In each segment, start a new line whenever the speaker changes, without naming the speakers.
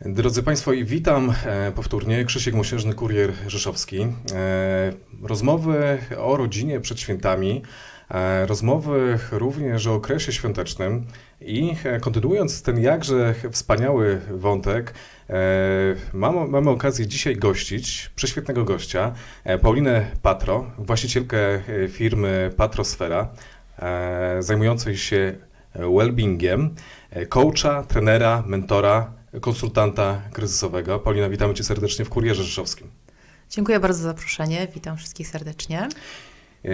Drodzy Państwo, i witam e, powtórnie. Krzysiek Mosiężny, Kurier Rzeszowski. E, Rozmowy o rodzinie przed świętami, e, rozmowy również o okresie świątecznym i kontynuując ten jakże wspaniały wątek, mamy, mamy okazję dzisiaj gościć prześwietnego gościa, Paulinę Patro, właścicielkę firmy Patrosfera, zajmującej się well-beingiem, coacha, trenera, mentora, konsultanta kryzysowego. Paulina, witamy Cię serdecznie w Kurierze Rzeszowskim.
Dziękuję bardzo za zaproszenie. Witam wszystkich serdecznie.
E,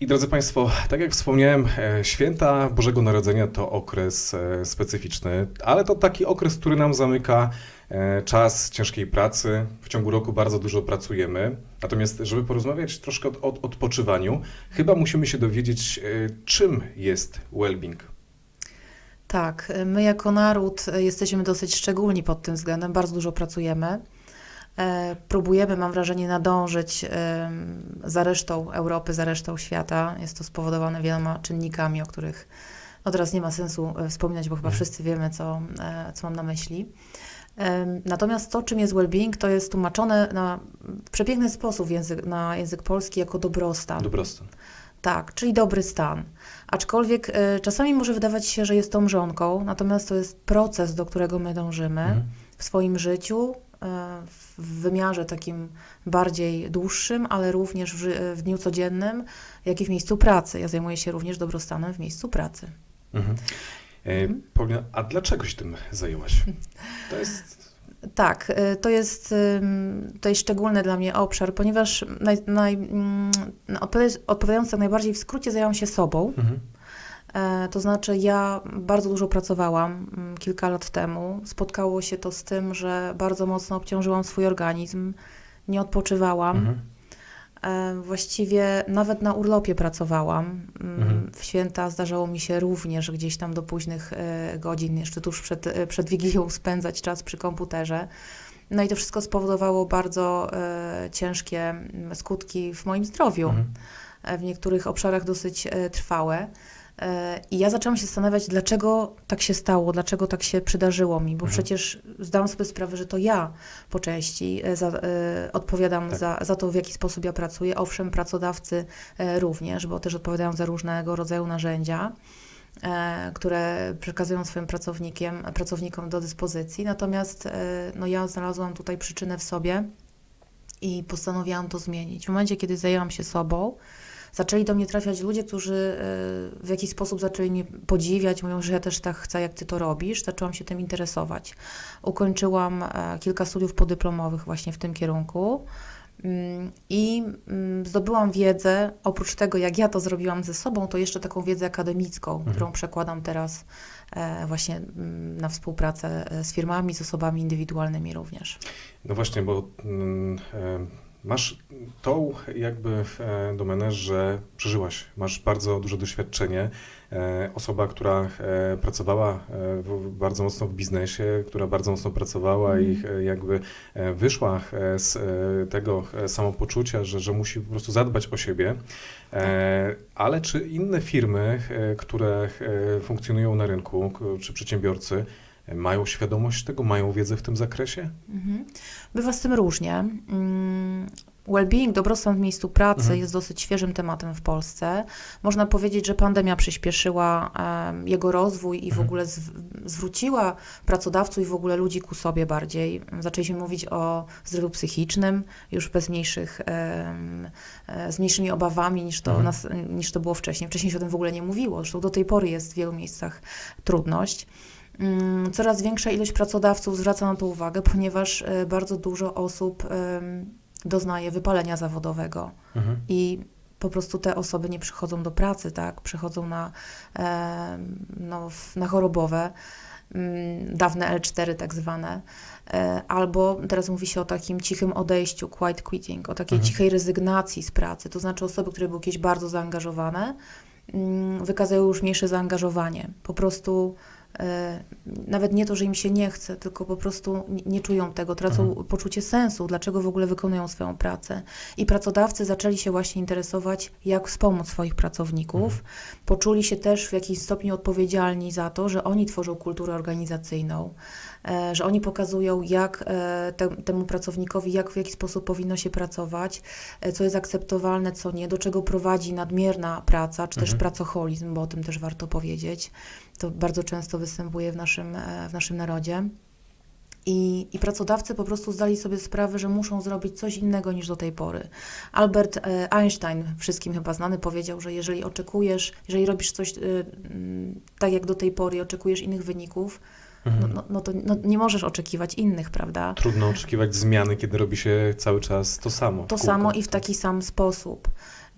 I drodzy Państwo, tak jak wspomniałem, e, święta Bożego Narodzenia to okres e, specyficzny, ale to taki okres, który nam zamyka czas ciężkiej pracy. W ciągu roku bardzo dużo pracujemy. Natomiast, żeby porozmawiać troszkę o od, odpoczywaniu, chyba musimy się dowiedzieć, czym jest well-being.
Tak, my jako naród jesteśmy dosyć szczególni pod tym względem, bardzo dużo pracujemy. E, Próbujemy, mam wrażenie, nadążyć za resztą Europy, za resztą świata. Jest to spowodowane wieloma czynnikami, o których no teraz nie ma sensu e, wspominać, bo chyba
wszyscy
wiemy, co, e, co mam na myśli. Natomiast to, czym jest well-being, to jest tłumaczone na w przepiękny sposób język, na język polski jako dobrostan.
Dobrostan.
Tak, czyli dobry stan. Aczkolwiek e, czasami może wydawać się, że jest to mrzonką, natomiast to jest proces, do którego my dążymy
Mhm.
w swoim życiu, e, w wymiarze takim bardziej dłuższym, ale również w, ży- w dniu codziennym, jak i w miejscu pracy. Ja zajmuję się również dobrostanem w miejscu pracy.
Mhm. E, Paulina, a dlaczego się tym zajęłaś? To jest
Tak, e, to jest ym, tutaj szczególny dla mnie obszar, ponieważ naj, naj, mm, odpowiadając- odpowiadając tak najbardziej w skrócie, zajęłam się sobą.
Mhm.
E, To znaczy, ja bardzo dużo pracowałam mm, kilka lat temu. Spotkało się to z tym, że bardzo mocno obciążyłam swój organizm, nie odpoczywałam.
Mhm.
E, Właściwie nawet na urlopie pracowałam. Mm,
Mhm.
W święta zdarzało mi się również gdzieś tam do późnych e, godzin, jeszcze tuż przed, e, przed Wigilią, spędzać czas przy komputerze. No i to wszystko spowodowało bardzo ciężkie mm, skutki w moim zdrowiu
Mhm.
w niektórych obszarach dosyć trwałe. E, I ja zaczęłam się zastanawiać, dlaczego tak się stało, dlaczego tak się przydarzyło mi, bo
Mhm.
przecież zdałam sobie sprawę, że to ja po części e, za, e, odpowiadam
Tak.
za, za to, w jaki sposób ja pracuję. Owszem, pracodawcy również, bo też odpowiadają za różnego rodzaju narzędzia, które przekazują swoim pracownikiem, pracownikom do dyspozycji. Natomiast no, ja znalazłam tutaj przyczynę w sobie i postanowiłam to zmienić. W momencie, kiedy zajęłam się sobą, zaczęli do mnie trafiać ludzie, którzy e, w jakiś sposób zaczęli mnie podziwiać, mówią, że ja też tak chcę, jak ty to robisz. Zaczęłam się tym interesować. Ukończyłam e, kilka studiów podyplomowych właśnie w tym kierunku. Mm, I mm, zdobyłam wiedzę, oprócz tego, jak ja to zrobiłam ze sobą, to jeszcze taką wiedzę akademicką, którą przekładam teraz e, właśnie mm, na współpracę z firmami, z osobami indywidualnymi również.
No właśnie, bo masz tą jakby e, domenę, że przeżyłaś, masz bardzo duże doświadczenie. E, Osoba, która e, pracowała bardzo mocno w biznesie, która bardzo mocno pracowała i e, jakby wyszła z tego samopoczucia, że, że musi po prostu zadbać o siebie. E, Ale czy inne firmy, które funkcjonują na rynku, czy przedsiębiorcy, mają świadomość tego, mają wiedzę w tym zakresie?
Mhm. Bywa z tym różnie. Mm, Well-being, dobrostan w miejscu pracy
Mhm.
jest dosyć świeżym tematem w Polsce. Można powiedzieć, że pandemia przyspieszyła em, jego rozwój i w
Mhm.
ogóle zw- zwróciła pracodawców i w ogóle ludzi ku sobie bardziej. Zaczęliśmy mówić o zdrowiu psychicznym już bez mniejszych, e, z mniejszymi obawami niż to,
Mhm.
nas, niż to było wcześniej. Wcześniej się o tym w ogóle nie mówiło. Zresztą do tej pory jest w wielu miejscach trudność. Mm, Coraz większa ilość pracodawców zwraca na to uwagę, ponieważ e, bardzo dużo osób doznaje wypalenia zawodowego
Mhm.
i po prostu te osoby nie przychodzą do pracy, tak? Przychodzą na, no, na chorobowe, mm, dawne L4 tak zwane, e, albo teraz mówi się o takim cichym odejściu, quiet quitting, o takiej
Mhm.
cichej rezygnacji z pracy, to znaczy osoby, które były kiedyś bardzo zaangażowane, mm, wykazują już mniejsze zaangażowanie. Po prostu nawet nie to, że im się nie chce, tylko po prostu nie, czują tego, tracą
Mhm.
poczucie sensu, dlaczego w ogóle wykonują swoją pracę. I pracodawcy zaczęli się właśnie interesować, jak wspomóc swoich pracowników. Poczuli się też w jakimś stopniu odpowiedzialni za to, że oni tworzą kulturę organizacyjną, e, że oni pokazują, jak e, te, temu pracownikowi, jak w jaki sposób powinno się pracować, e, co jest akceptowalne, co nie, do czego prowadzi nadmierna praca, czy też
Mhm.
pracoholizm, bo o tym też warto powiedzieć. To bardzo często występuje w naszym, e, w naszym narodzie. I, I pracodawcy po prostu zdali sobie sprawę, że muszą zrobić coś innego niż do tej pory. Albert e, Einstein, wszystkim chyba znany, powiedział, że jeżeli oczekujesz, jeżeli robisz coś e, tak jak do tej pory i oczekujesz innych wyników, no,
Mhm.
no, no to no, nie możesz oczekiwać innych, prawda?
Trudno oczekiwać zmiany, kiedy robi się cały czas to samo.
To samo i w taki sam sposób.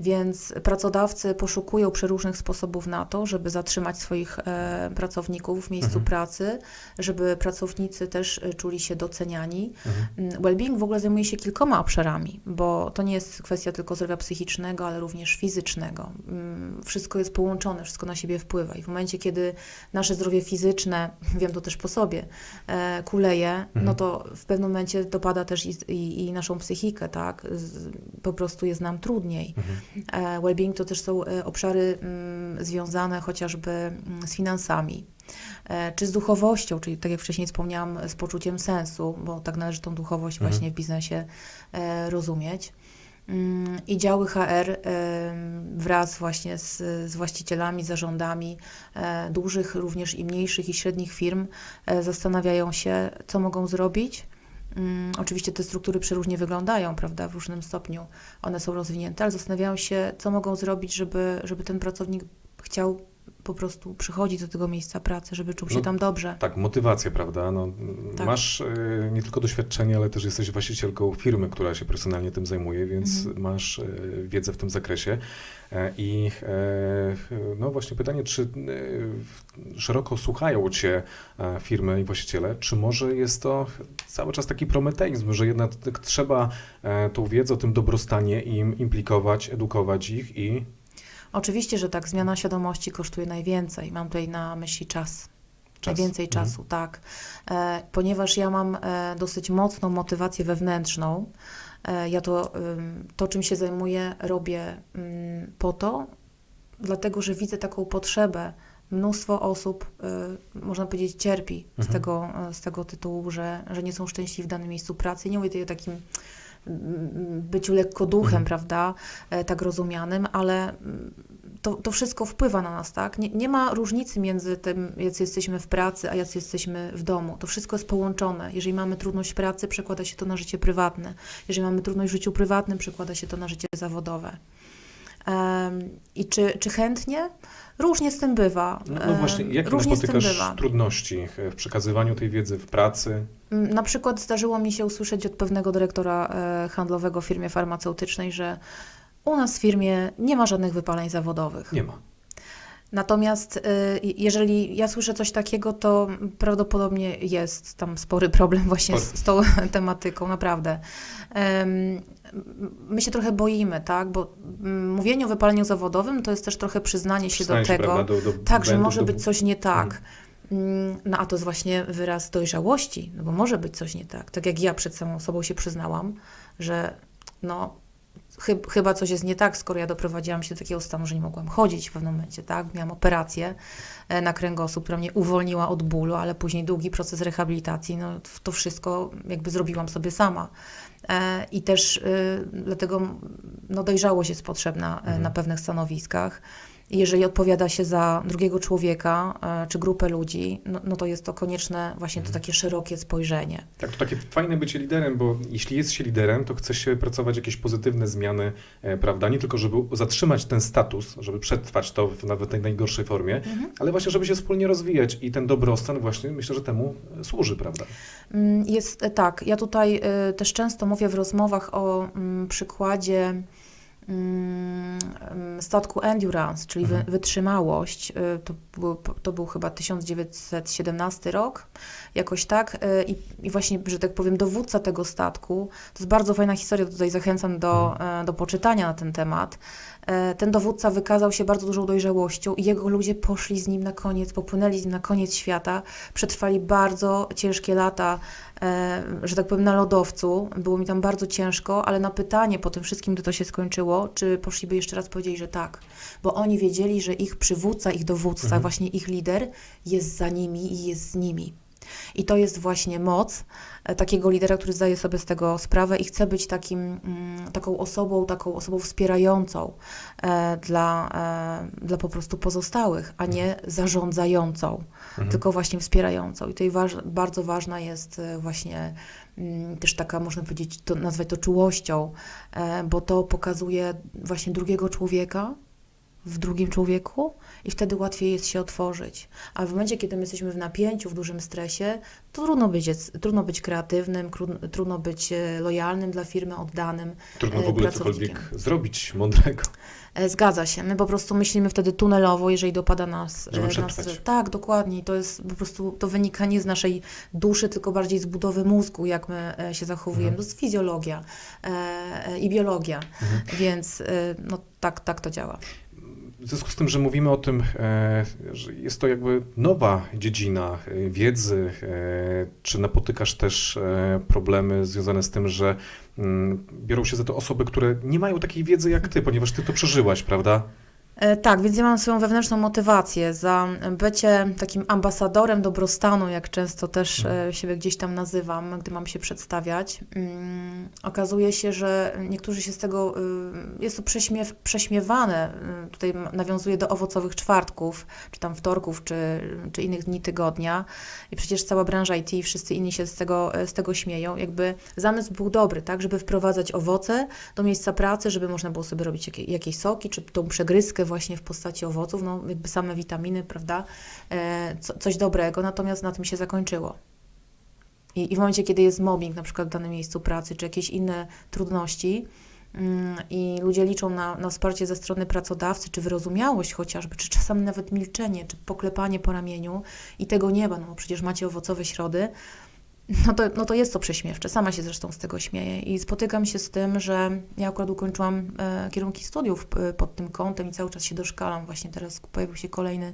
Więc pracodawcy poszukują przeróżnych sposobów na to, żeby zatrzymać swoich e, pracowników w miejscu
Mhm.
pracy, żeby pracownicy też e, czuli się doceniani.
Mhm.
Mm, Wellbeing w ogóle zajmuje się kilkoma obszarami, bo to nie jest kwestia tylko zdrowia psychicznego, ale również fizycznego. Mm, Wszystko jest połączone, wszystko na siebie wpływa i w momencie, kiedy nasze zdrowie fizyczne, wiem to też po sobie, e, kuleje,
Mhm.
no to w pewnym momencie dopada też i, i, i naszą psychikę, tak? Z, po prostu jest nam trudniej.
Mhm.
E, Wellbeing to też są e, obszary mm, związane chociażby mm, z finansami, e, czy z duchowością, czyli tak jak wcześniej wspomniałam, z poczuciem sensu, bo tak należy tą duchowość
Mhm.
właśnie w biznesie rozumieć. Mm, I działy HR wraz właśnie z, z właścicielami, zarządami dużych również i mniejszych i średnich firm zastanawiają się, co mogą zrobić. Mm, Oczywiście te struktury przeróżnie wyglądają, prawda, w różnym stopniu. One są rozwinięte, ale zastanawiają się, co mogą zrobić, żeby, żeby ten pracownik chciał po prostu przychodzić do tego miejsca pracy, żeby czuł się
No,
tam dobrze.
Tak, motywacja, prawda? No,
Tak.
Masz e, nie tylko doświadczenie, ale też jesteś właścicielką firmy, która się personalnie tym zajmuje, więc
Mhm.
masz e, wiedzę w tym zakresie. E, I e, no właśnie pytanie, czy e, szeroko słuchają Cię e, firmy i właściciele, czy może jest to cały czas taki prometeizm, że jednak trzeba tą wiedzę o tym dobrostanie im implikować, edukować ich i
Oczywiście, że tak, zmiana świadomości kosztuje najwięcej. Mam tutaj na myśli czas.
Czas.
Najwięcej
Mhm.
czasu, tak. E, ponieważ ja mam e, dosyć mocną motywację wewnętrzną. E, ja to, to, czym się zajmuję, robię po to, dlatego że widzę taką potrzebę. Mnóstwo osób, y, można powiedzieć, cierpi z,
Mhm.
tego, y, z tego tytułu, że, że nie są szczęśliwi w danym miejscu pracy. Nie mówię tutaj o takim byciu lekko duchem,
Mhm.
prawda, e, tak rozumianym, ale mm, to, to wszystko wpływa na nas, tak? Nie, nie ma różnicy między tym, jacy jesteśmy w pracy, a jacy jesteśmy w domu. To wszystko jest połączone. Jeżeli mamy trudność w pracy, przekłada się to na życie prywatne. Jeżeli mamy trudność w życiu prywatnym, przekłada się to na życie zawodowe. I czy, czy chętnie? Różnie z tym bywa.
no, no właśnie, jakie
Różnie
napotykasz trudności w przekazywaniu tej wiedzy w pracy?
Mm, Na przykład zdarzyło mi się usłyszeć od pewnego dyrektora e, handlowego w firmie farmaceutycznej, że u nas w firmie nie ma żadnych wypaleń zawodowych.
Nie ma.
Natomiast y, jeżeli ja słyszę coś takiego, to prawdopodobnie jest tam spory problem właśnie z, z tą tematyką, naprawdę. My się trochę boimy, tak? Bo mówienie o wypaleniu zawodowym to jest też trochę przyznanie się
Przyznaję
do tego,
prawda, do, do
tak, że może
do-
być coś nie tak. Mm, No a to jest właśnie wyraz dojrzałości, no bo może być coś nie tak. Tak jak ja przed samą sobą się przyznałam, że no chyb, chyba coś jest nie tak, skoro ja doprowadziłam się do takiego stanu, że nie mogłam chodzić w pewnym momencie, tak? Miałam operację e, na kręgosłup, która mnie uwolniła od bólu, ale później długi proces rehabilitacji, no to- to wszystko jakby zrobiłam sobie sama. E, I też y, dlatego no, dojrzałość jest potrzebna e,
Mhm.
na pewnych stanowiskach. Jeżeli odpowiada się za drugiego człowieka e, czy grupę ludzi, no, no to jest to konieczne właśnie to
Mhm.
takie szerokie spojrzenie.
Tak, to takie fajne bycie liderem, bo jeśli jest się liderem, to chce się pracować jakieś pozytywne zmiany, e, prawda? Nie tylko, żeby zatrzymać ten status, żeby przetrwać to w nawet tej najgorszej formie, ale właśnie, żeby się wspólnie rozwijać i ten dobrostan właśnie myślę, że temu e, służy, prawda?
Mm, Jest tak. Ja tutaj też często mówię w rozmowach o mm, przykładzie statku Endurance, czyli
Mhm.
wytrzymałość. E, To był, to był chyba 1917 rok, jakoś tak. E, I, I właśnie, że tak powiem, dowódca tego statku, to jest bardzo fajna historia, tutaj zachęcam do, e, do poczytania na ten temat. E, ten dowódca wykazał się bardzo dużą dojrzałością i jego ludzie poszli z nim na koniec, popłynęli z nim na koniec świata, przetrwali bardzo ciężkie lata, e, że tak powiem, na lodowcu. Było mi tam bardzo ciężko, ale na pytanie po tym wszystkim, gdy to się skończyło, czy poszliby jeszcze raz, powiedzieli, że tak. Bo oni wiedzieli, że ich przywódca, ich dowódca,
Mhm.
właśnie ich lider jest za nimi i jest z nimi. I to jest właśnie moc e, takiego lidera, który zdaje sobie z tego sprawę i chce być takim, mm, taką osobą, taką osobą wspierającą e, dla, e, dla po prostu pozostałych, a nie zarządzającą,
Mhm.
tylko właśnie wspierającą. I tutaj waż, bardzo ważna jest właśnie mm, też taka, można powiedzieć, to, nazwać to czułością, bo to pokazuje właśnie drugiego człowieka, w drugim człowieku i wtedy łatwiej jest się otworzyć. A w momencie, kiedy my jesteśmy w napięciu, w dużym stresie, to trudno być, trudno być kreatywnym, trudno być e, lojalnym dla firmy, oddanym.
Trudno w
e,
ogóle
pracownikiem.
cokolwiek zrobić mądrego.
E, Zgadza się. My po prostu myślimy wtedy tunelowo, jeżeli dopada nas.
Żeby przetrwać.
tak, dokładnie. To jest po prostu, to wynika nie z naszej duszy, tylko bardziej z budowy mózgu, jak my się zachowujemy.
Mhm.
To jest fizjologia e, i biologia.
Mhm.
Więc no, tak, tak to działa.
W związku z tym, że mówimy o tym, e, że jest to jakby nowa dziedzina e, wiedzy, e, czy napotykasz też problemy związane z tym, że mm, biorą się za to osoby, które nie mają takiej wiedzy jak ty, ponieważ ty to przeżyłaś, prawda?
E, Tak, więc ja mam swoją wewnętrzną motywację za bycie takim ambasadorem dobrostanu, jak często też e, siebie gdzieś tam nazywam, gdy mam się przedstawiać. Mm, Okazuje się, że niektórzy się z tego, y, jest to prześmiew, prześmiewane, y, tutaj nawiązuje do owocowych czwartków, czy tam wtorków, czy, czy innych dni tygodnia. I przecież cała branża IT i wszyscy inni się z tego, z tego śmieją. Jakby zamysł był dobry, tak, żeby wprowadzać owoce do miejsca pracy, żeby można było sobie robić jakie, jakieś soki, czy tą przegryskę właśnie w postaci owoców, no jakby same witaminy, prawda, e, co, coś dobrego, natomiast na tym się zakończyło. I, I w momencie, kiedy jest mobbing na przykład w danym miejscu pracy, czy jakieś inne trudności mm, i ludzie liczą na, na wsparcie ze strony pracodawcy, czy wyrozumiałość chociażby, czy czasami nawet milczenie, czy poklepanie po ramieniu i tego nie ma, no przecież macie owocowe środy, no to, no to jest to prześmiewcze. Sama się zresztą z tego śmieję i spotykam się z tym, że ja akurat ukończyłam e, kierunki studiów e, pod tym kątem i cały czas się doszkalam. Właśnie teraz pojawił się kolejny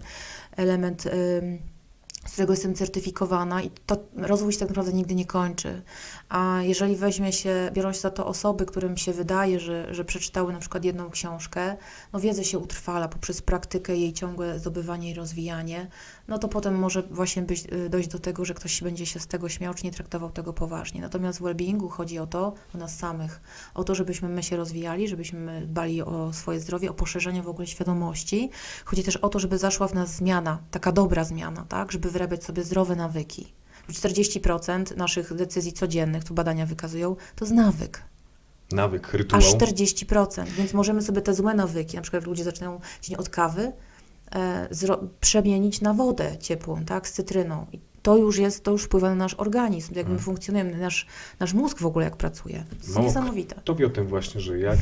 element, z którego jestem certyfikowana i to rozwój się tak naprawdę nigdy nie kończy. A jeżeli weźmie się, biorą się za to osoby, którym się wydaje, że, że przeczytały na przykład jedną książkę, no wiedza się utrwala poprzez praktykę, jej ciągłe zdobywanie i rozwijanie, no to potem może właśnie być, y, dojść do tego, że ktoś będzie się z tego śmiał, czy nie traktował tego poważnie. Natomiast w wellbeingu chodzi o to, o nas samych, o to, żebyśmy my się rozwijali, żebyśmy dbali o swoje zdrowie, o poszerzenie w ogóle świadomości. Chodzi też o to, żeby zaszła w nas zmiana, taka dobra zmiana, tak, żeby wyrabiać sobie zdrowe nawyki. 40% naszych decyzji codziennych, tu badania wykazują, to jest nawyk.
Nawyk, rytuał.
Aż 40%, więc możemy sobie te złe nawyki, na przykład ludzie zaczynają dzień od kawy, e, przemienić na wodę ciepłą, tak, z cytryną. I to już jest, to już wpływa na nasz organizm, jak my
Mhm.
funkcjonujemy, nasz, nasz mózg w ogóle jak pracuje. To jest
Mało
niesamowite.
To wie o tym właśnie, że jak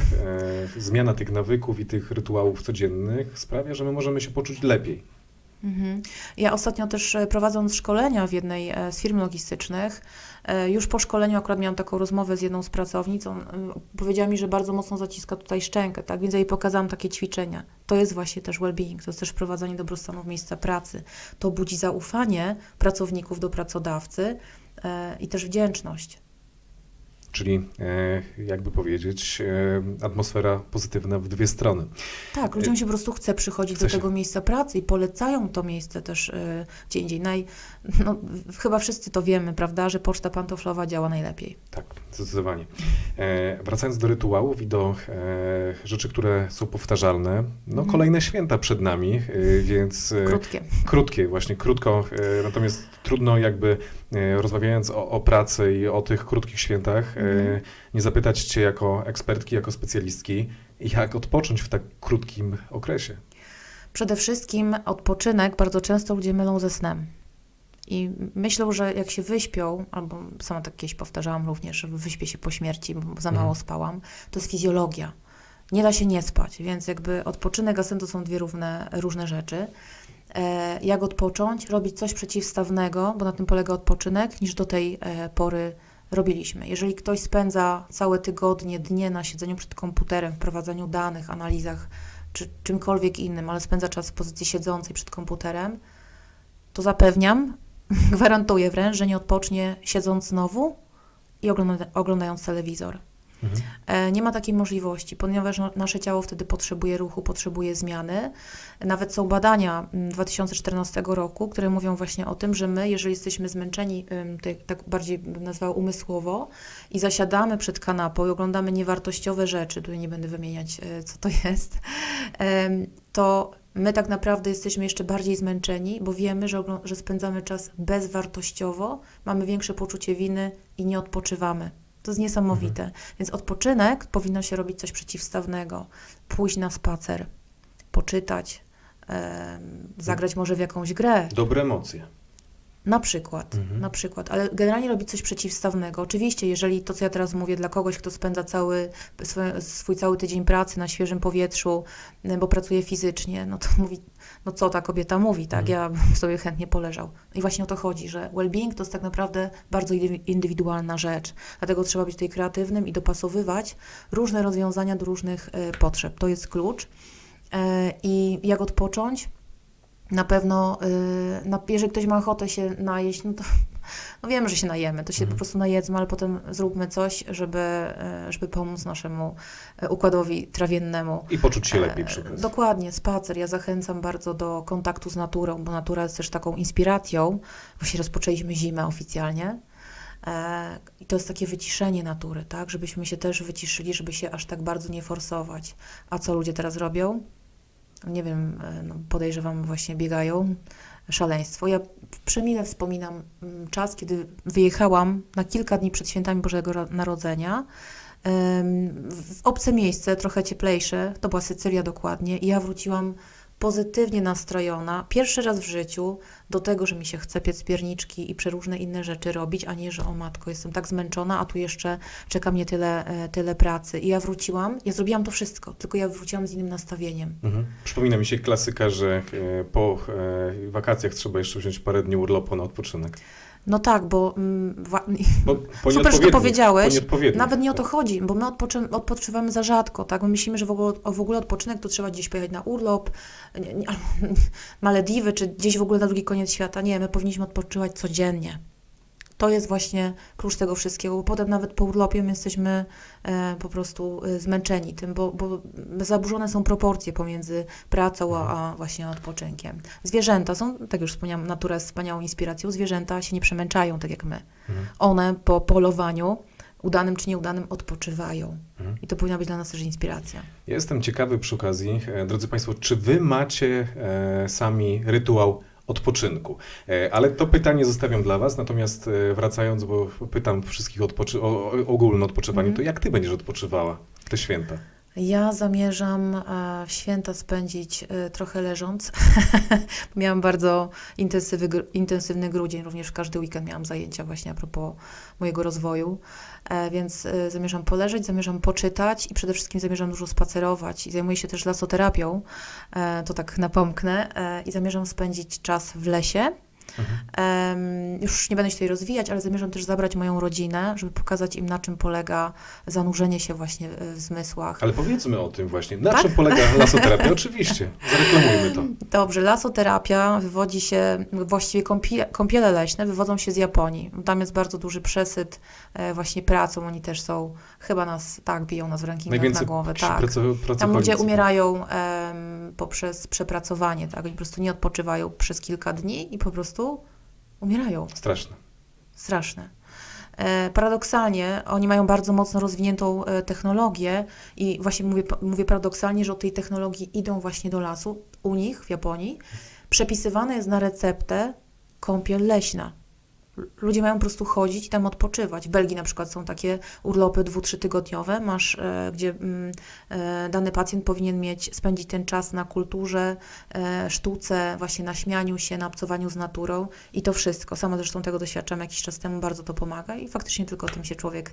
e, zmiana tych nawyków i tych rytuałów codziennych sprawia, że my możemy się poczuć lepiej.
Mhm. Ja ostatnio też e, prowadząc szkolenia w jednej e, z firm logistycznych, e, już po szkoleniu akurat miałam taką rozmowę z jedną z pracownic, powiedziała mi, że bardzo mocno zaciska tutaj szczękę, tak, więc ja jej pokazałam takie ćwiczenia. To jest właśnie też well-being, to jest też wprowadzanie dobrostanu w miejsca pracy. To budzi zaufanie pracowników do pracodawcy i też wdzięczność.
Czyli, e, jakby powiedzieć, e, atmosfera pozytywna w dwie strony.
Tak, ludziom się po prostu chce przychodzić
Chce
do
się.
tego miejsca pracy i polecają to miejsce też y, gdzie indziej. Naj, no, chyba wszyscy to wiemy, prawda, że poczta pantoflowa działa najlepiej.
Tak, zdecydowanie. E, wracając do rytuałów i do e, rzeczy, które są powtarzalne, no
Mhm.
kolejne święta przed nami, e, więc e,
Krótkie.
krótkie, właśnie krótko, e, natomiast trudno jakby e, rozmawiając o, o pracy i o tych krótkich świętach,
Mhm.
nie zapytać Cię jako ekspertki, jako specjalistki, jak odpocząć w tak krótkim okresie.
Przede wszystkim odpoczynek bardzo często ludzie mylą ze snem. I myślą, że jak się wyśpią, albo sama tak kiedyś powtarzałam również, że wyśpię się po śmierci, bo za mało
Mhm.
spałam, to jest fizjologia. Nie da się nie spać, więc jakby odpoczynek a sen to są dwie równe, różne rzeczy. E, jak odpocząć? Robić coś przeciwstawnego, bo na tym polega odpoczynek, niż do tej e, pory robiliśmy. Jeżeli ktoś spędza całe tygodnie, dnie na siedzeniu przed komputerem, wprowadzaniu danych, analizach czy czymkolwiek innym, ale spędza czas w pozycji siedzącej przed komputerem, to zapewniam, gwarantuję wręcz, że nie odpocznie siedząc znowu i ogląda, oglądając telewizor.
Mhm.
E, Nie ma takiej możliwości, ponieważ nasze ciało wtedy potrzebuje ruchu, potrzebuje zmiany. Nawet są badania mm, 2014 roku, które mówią właśnie o tym, że my, jeżeli jesteśmy zmęczeni, tak, bardziej bym nazwała umysłowo, i zasiadamy przed kanapą i oglądamy niewartościowe rzeczy, tutaj nie będę wymieniać, e, co to jest, to my tak naprawdę jesteśmy jeszcze bardziej zmęczeni, bo wiemy, że, że spędzamy czas bezwartościowo, mamy większe poczucie winy i nie odpoczywamy. To jest niesamowite. Więc odpoczynek powinno się robić coś przeciwstawnego. Pójść na spacer, poczytać, em, zagrać może w jakąś grę,
Dobre emocje.
Na przykład,
Mhm.
na przykład, ale generalnie robić coś przeciwstawnego. Oczywiście, jeżeli to, co ja teraz mówię, dla kogoś, kto spędza cały swój, swój cały tydzień pracy na świeżym powietrzu, y, bo pracuje fizycznie, no to mówi, no co ta kobieta mówi, tak? Ja bym sobie chętnie poleżał. I właśnie o to chodzi, że well-being to jest tak naprawdę bardzo indy- indywidualna rzecz. Dlatego trzeba być tutaj kreatywnym i dopasowywać różne rozwiązania do różnych y, potrzeb. To jest klucz. E, I jak odpocząć? Na pewno, y, na, jeżeli ktoś ma ochotę się najeść, no to no wiemy, że się najemy, to się
Mhm.
po prostu najedzmy, ale potem zróbmy coś, żeby, y, żeby pomóc naszemu y, układowi trawiennemu.
I poczuć się lepiej
E,
przy okazji.
Dokładnie, spacer. Ja zachęcam bardzo do kontaktu z naturą, bo natura jest też taką inspiracją. Właśnie rozpoczęliśmy zimę oficjalnie. E, I to jest takie wyciszenie natury, tak? Żebyśmy się też wyciszyli, żeby się aż tak bardzo nie forsować. A co ludzie teraz robią? Nie wiem, e, no podejrzewam, właśnie biegają. Szaleństwo. Ja przemile wspominam mm, czas, kiedy wyjechałam na kilka dni przed świętami Bożego Ro- Narodzenia w obce miejsce, trochę cieplejsze, to była Sycylia dokładnie, i ja wróciłam pozytywnie nastrojona, pierwszy raz w życiu, do tego, że mi się chce piec pierniczki i przeróżne inne rzeczy robić, a nie, że o matko, jestem tak zmęczona, a tu jeszcze czeka mnie tyle, e, tyle pracy. I ja wróciłam, ja zrobiłam to wszystko, tylko ja wróciłam z innym nastawieniem.
Mhm. Przypomina mi się klasyka, że e, po e, wakacjach trzeba jeszcze wziąć parę dni urlopu na odpoczynek.
No tak, bo mm, wa-
Bo po
Super, że to powiedziałeś. Nawet nie o to chodzi, bo my odpoczy- odpoczywamy za rzadko, tak? My myślimy, że w ogóle, w ogóle odpoczynek to trzeba gdzieś pojechać na urlop, nie, nie, Malediwy, czy gdzieś w ogóle na drugi koniec świata. Nie, my powinniśmy odpoczywać codziennie. To jest właśnie klucz tego wszystkiego, bo potem nawet po urlopie my jesteśmy e, po prostu e, zmęczeni tym, bo, bo zaburzone są proporcje pomiędzy pracą a, a właśnie odpoczynkiem. Zwierzęta są, tak już wspomniałam, natura jest wspaniałą inspiracją, zwierzęta się nie przemęczają tak jak my
Mhm.
one po polowaniu, udanym czy nieudanym, odpoczywają.
Mhm.
I to powinna być dla nas też inspiracja.
Ja Jestem ciekawy przy okazji, e, drodzy Państwo, czy Wy macie e, sami rytuał odpoczynku? E, ale to pytanie zostawiam dla Was, natomiast e, wracając, bo pytam wszystkich o, o ogólne odpoczywanie,
Mhm.
to jak Ty będziesz odpoczywała w te święta?
Ja zamierzam e, święta spędzić e, trochę leżąc. miałam bardzo intensywy, intensywny grudzień, również w każdy weekend miałam zajęcia właśnie a propos mojego rozwoju, e, więc zamierzam poleżeć, zamierzam poczytać i przede wszystkim zamierzam dużo spacerować i zajmuję się też lasoterapią, to tak napomknę, i zamierzam spędzić czas w lesie. Em, już nie będę się tutaj rozwijać, ale zamierzam też zabrać moją rodzinę, żeby pokazać im, na czym polega zanurzenie się właśnie w zmysłach.
Ale powiedzmy o tym właśnie. Na
Tak?
czym polega lasoterapia? Oczywiście. Zareklamujmy to.
Dobrze, lasoterapia wywodzi się, właściwie kąpie, kąpiele leśne wywodzą się z Japonii. Tam jest bardzo duży przesyt e, właśnie pracą, oni też są, chyba nas, tak, biją nas w rankingach na głowę, tak. Tam ludzie umierają em, poprzez przepracowanie, tak, oni po prostu nie odpoczywają przez kilka dni i po prostu umierają.
Straszne.
Straszne. E, Paradoksalnie oni mają bardzo mocno rozwiniętą e, technologię i właśnie mówię, mówię paradoksalnie, że od tej technologii idą właśnie do lasu. U nich w Japonii przepisywane jest na receptę kąpiel leśna. Ludzie mają po prostu chodzić i tam odpoczywać. W Belgii na przykład są takie urlopy dwu, trzytygodniowe, masz, e, gdzie mm, e, dany pacjent powinien mieć, spędzić ten czas na kulturze, e, sztuce, właśnie na śmianiu się, na obcowaniu z naturą i to wszystko. Sama zresztą tego doświadczam jakiś czas temu, bardzo to pomaga i faktycznie tylko tym się człowiek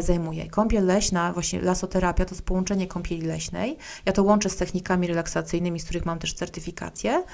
zajmuje. Kąpiel leśna, właśnie lasoterapia, to jest połączenie kąpieli leśnej. Ja to łączę z technikami relaksacyjnymi, z których mam też certyfikację,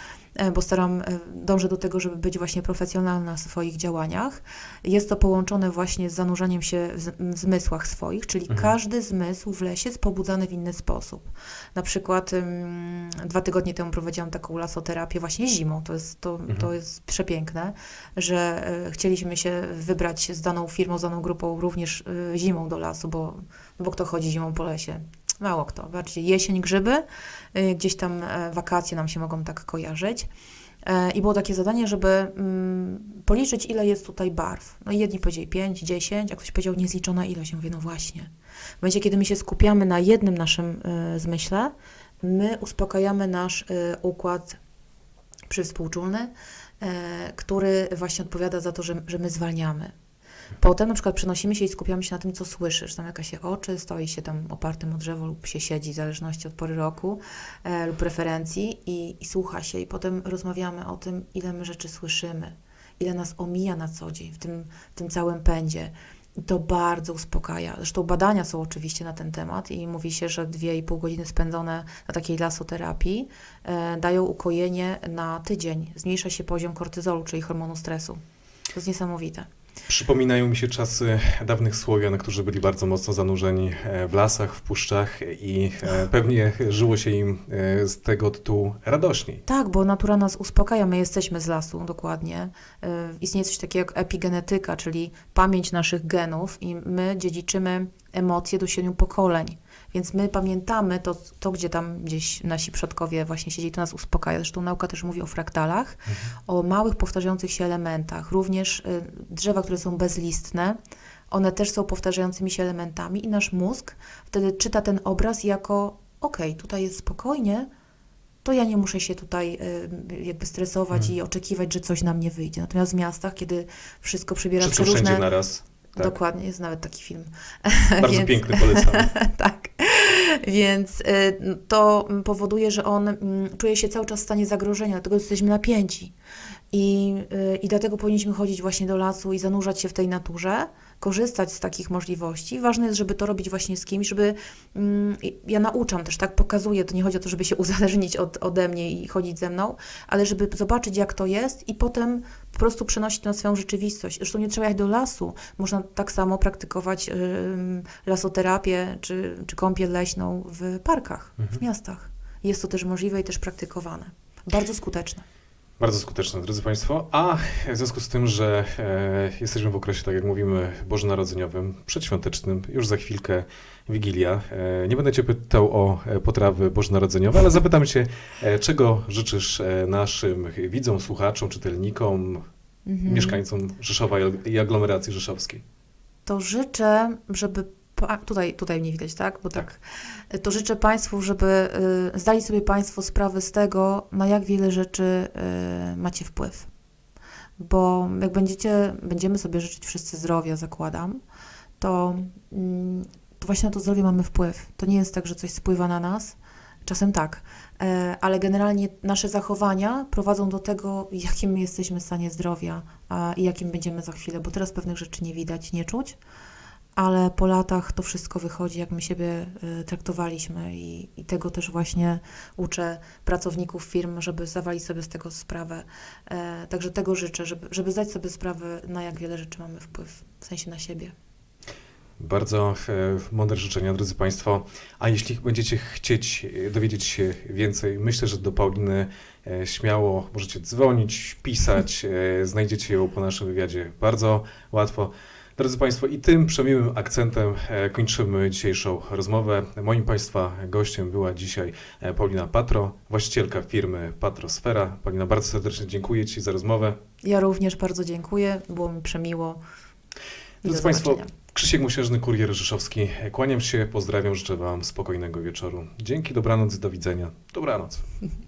bo staram, e, dążę do tego, żeby być właśnie profesjonalna w swoich działaniach. Jest to połączone właśnie z zanurzaniem się w zmysłach swoich, czyli
Mhm.
każdy zmysł w lesie jest pobudzany w inny sposób. Na przykład ym, dwa tygodnie temu prowadziłam taką lasoterapię właśnie zimą. To jest, to,
Mhm.
to jest przepiękne, że y, chcieliśmy się wybrać z daną firmą, z daną grupą również y, zimą do lasu, bo, bo kto chodzi zimą po lesie? Mało kto. Bardziej jesień, grzyby, y, gdzieś tam e, wakacje nam się mogą tak kojarzyć. E, I było takie zadanie, żeby mm, policzyć, ile jest tutaj barw. No i jedni powiedzieli 5, 10, a ktoś powiedział niezliczona ilość. Ja mówię, no właśnie. W momencie, kiedy my się skupiamy na jednym naszym y, zmyśle, my uspokajamy nasz y, układ przywspółczulny, e, który właśnie odpowiada za to, że, że my zwalniamy. Potem na przykład przenosimy się i skupiamy się na tym, co słyszysz. Zamyka się oczy, stoi się tam opartym o drzewo lub się siedzi, w zależności od pory roku e, lub preferencji i, i słucha się. I potem rozmawiamy o tym, ile my rzeczy słyszymy, ile nas omija na co dzień w tym, w tym całym pędzie. I to bardzo uspokaja. Zresztą badania są oczywiście na ten temat i mówi się, że dwie i pół godziny spędzone na takiej lasoterapii e, dają ukojenie na tydzień. Zmniejsza się poziom kortyzolu, czyli hormonu stresu. To jest niesamowite.
Przypominają mi się czasy dawnych Słowian, którzy byli bardzo mocno zanurzeni e, w lasach, w puszczach i e, pewnie żyło się im e, z tego tytułu radośniej.
Tak, bo natura nas uspokaja, my jesteśmy z lasu, dokładnie. Istnieje coś takiego jak epigenetyka, czyli pamięć naszych genów i my dziedziczymy emocje do siedmiu pokoleń. Więc my pamiętamy to, to, gdzie tam gdzieś nasi przodkowie właśnie siedzieli, to nas uspokaja. Zresztą nauka też mówi o fraktalach, o małych powtarzających się elementach. Również y, drzewa, które są bezlistne, one też są powtarzającymi się elementami i nasz mózg wtedy czyta ten obraz jako okej, tutaj jest spokojnie, to ja nie muszę się tutaj y, jakby stresować
Mhm.
i oczekiwać, że coś nam nie wyjdzie. Natomiast w miastach, kiedy wszystko przybiera
Wszystko
przeróżne...
wszędzie naraz. Tak.
Dokładnie, jest nawet taki film.
Bardzo
Więc-
piękny, polecam.
tak. Więc y, to powoduje, że on mm, czuje się cały czas w stanie zagrożenia, dlatego jesteśmy napięci. I, y, I dlatego powinniśmy chodzić właśnie do lasu i zanurzać się w tej naturze, korzystać z takich możliwości. Ważne jest, żeby to robić właśnie z kimś, żeby. mm, Ja nauczam też, tak pokazuję, to nie chodzi o to, żeby się uzależnić od, ode mnie i chodzić ze mną, ale żeby zobaczyć, jak to jest i potem po prostu przenosić to na swoją rzeczywistość. Zresztą nie trzeba jechać do lasu. Można tak samo praktykować ym, lasoterapię czy, czy kąpiel leśną w parkach, w
Mhm.
miastach. Jest to też możliwe i też praktykowane. Bardzo skuteczne.
Bardzo skuteczne, drodzy Państwo. A w związku z tym, że e, jesteśmy w okresie, tak jak mówimy, bożonarodzeniowym, przedświątecznym, już za chwilkę Wigilia. E, nie będę Cię pytał o e, potrawy bożonarodzeniowe, ale zapytam Cię, e, czego życzysz e, naszym widzom, słuchaczom, czytelnikom,
Mhm.
mieszkańcom Rzeszowa i- i aglomeracji rzeszowskiej?
To życzę, żeby. Tutaj, tutaj mnie widać, tak? Bo tak. To życzę Państwu, żeby y, zdali sobie Państwo sprawę z tego, na jak wiele rzeczy y, macie wpływ. Bo jak będziecie, będziemy sobie życzyć wszyscy zdrowia, zakładam, to, mm, to właśnie na to zdrowie mamy wpływ. To nie jest tak, że coś spływa na nas. Czasem tak, e, ale generalnie nasze zachowania prowadzą do tego, jakim my jesteśmy w stanie zdrowia i jakim będziemy za chwilę, bo teraz pewnych rzeczy nie widać, nie czuć, ale po latach to wszystko wychodzi, jak my siebie e, traktowaliśmy i, i tego też właśnie uczę pracowników firm, żeby zdawali sobie z tego sprawę. E, Także tego życzę, żeby, żeby zdać sobie sprawę, na jak wiele rzeczy mamy wpływ, w sensie na siebie.
Bardzo e, mądre życzenia, drodzy Państwo. A jeśli będziecie chcieć e, dowiedzieć się więcej, myślę, że do Pauliny śmiało możecie dzwonić, pisać, znajdziecie ją po naszym wywiadzie bardzo łatwo. Drodzy Państwo, i tym przemiłym akcentem e, kończymy dzisiejszą rozmowę. Moim Państwa gościem była dzisiaj e, Paulina Patro, właścicielka firmy Patrosfera. Paulina, bardzo serdecznie dziękuję Ci za rozmowę.
Ja również bardzo dziękuję, było mi przemiło. I
Drodzy Państwo. Krzysiek Musierzyny, Kurier Rzeszowski. Kłaniam się, pozdrawiam, życzę Wam spokojnego wieczoru. Dzięki, dobranoc, do widzenia. Dobranoc.